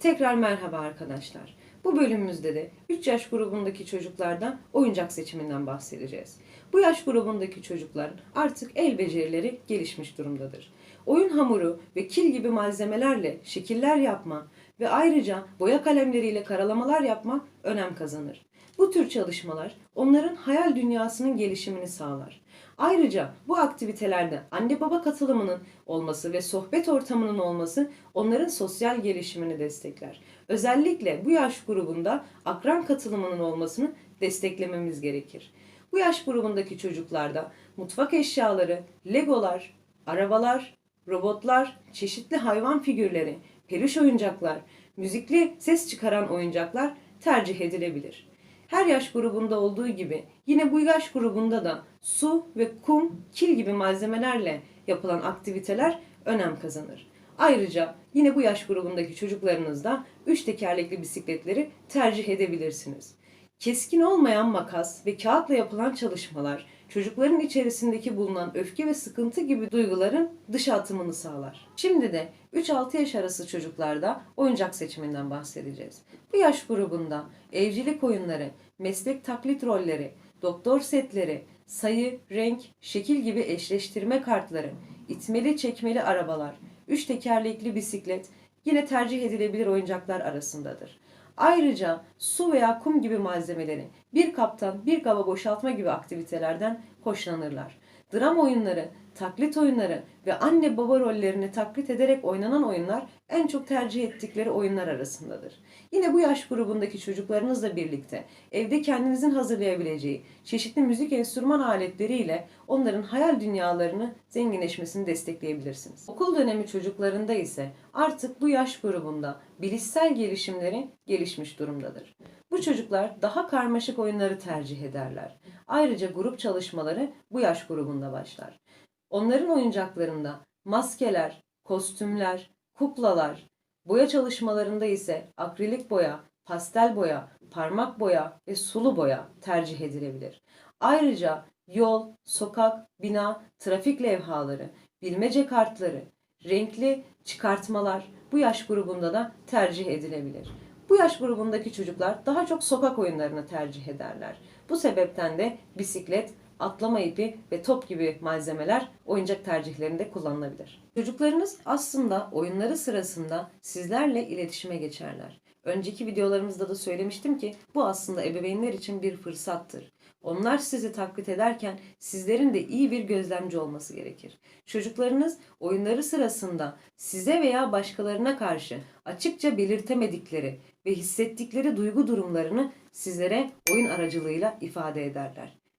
Tekrar merhaba arkadaşlar. Bu bölümümüzde de 3 yaş grubundaki çocuklardan oyuncak seçiminden bahsedeceğiz. Bu yaş grubundaki çocukların artık el becerileri gelişmiş durumdadır. Oyun hamuru ve kil gibi malzemelerle şekiller yapma ve ayrıca boya kalemleriyle karalamalar yapma önem kazanır. Bu tür çalışmalar onların hayal dünyasının gelişimini sağlar. Ayrıca bu aktivitelerde anne baba katılımının olması ve sohbet ortamının olması onların sosyal gelişimini destekler. Özellikle bu yaş grubunda akran katılımının olmasını desteklememiz gerekir. Bu yaş grubundaki çocuklarda mutfak eşyaları, legolar, arabalar, robotlar, çeşitli hayvan figürleri, peluş oyuncaklar, müzikli ses çıkaran oyuncaklar tercih edilebilir. Her yaş grubunda olduğu gibi yine bu yaş grubunda da su ve kum, kil gibi malzemelerle yapılan aktiviteler önem kazanır. Ayrıca yine bu yaş grubundaki çocuklarınızda üç tekerlekli bisikletleri tercih edebilirsiniz. Keskin olmayan makas ve kağıtla yapılan çalışmalar çocukların içerisindeki bulunan öfke ve sıkıntı gibi duyguların dışa atımını sağlar. Şimdi de 3-6 yaş arası çocuklarda oyuncak seçiminden bahsedeceğiz. Bu yaş grubunda evcilik oyunları, meslek taklit rolleri, doktor setleri, sayı, renk, şekil gibi eşleştirme kartları, itmeli çekmeli arabalar, üç tekerlekli bisiklet yine tercih edilebilir oyuncaklar arasındadır. Ayrıca su veya kum gibi malzemeleri bir kaptan bir kaba boşaltma gibi aktivitelerden hoşlanırlar. Dram oyunları, taklit oyunları ve anne baba rollerini taklit ederek oynanan oyunlar en çok tercih ettikleri oyunlar arasındadır. Yine bu yaş grubundaki çocuklarınızla birlikte evde kendinizin hazırlayabileceği çeşitli müzik enstrüman aletleriyle onların hayal dünyalarını zenginleşmesini destekleyebilirsiniz. Okul dönemi çocuklarında ise artık bu yaş grubunda bilişsel gelişimleri gelişmiş durumdadır. Bu çocuklar daha karmaşık oyunları tercih ederler. Ayrıca grup çalışmaları bu yaş grubunda başlar. Onların oyuncaklarında maskeler, kostümler, kuklalar, boya çalışmalarında ise akrilik boya, pastel boya, parmak boya ve sulu boya tercih edilebilir. Ayrıca yol, sokak, bina, trafik levhaları, bilmece kartları, renkli çıkartmalar bu yaş grubunda da tercih edilebilir. Bu yaş grubundaki çocuklar daha çok sokak oyunlarını tercih ederler. Bu sebepten de bisiklet, atlama ipi ve top gibi malzemeler oyuncak tercihlerinde kullanılabilir. Çocuklarınız aslında oyunları sırasında sizlerle iletişime geçerler. Önceki videolarımızda da söylemiştim ki bu aslında ebeveynler için bir fırsattır. Onlar sizi taklit ederken sizlerin de iyi bir gözlemci olması gerekir. Çocuklarınız oyunları sırasında size veya başkalarına karşı açıkça belirtemedikleri ve hissettikleri duygu durumlarını sizlere oyun aracılığıyla ifade ederler.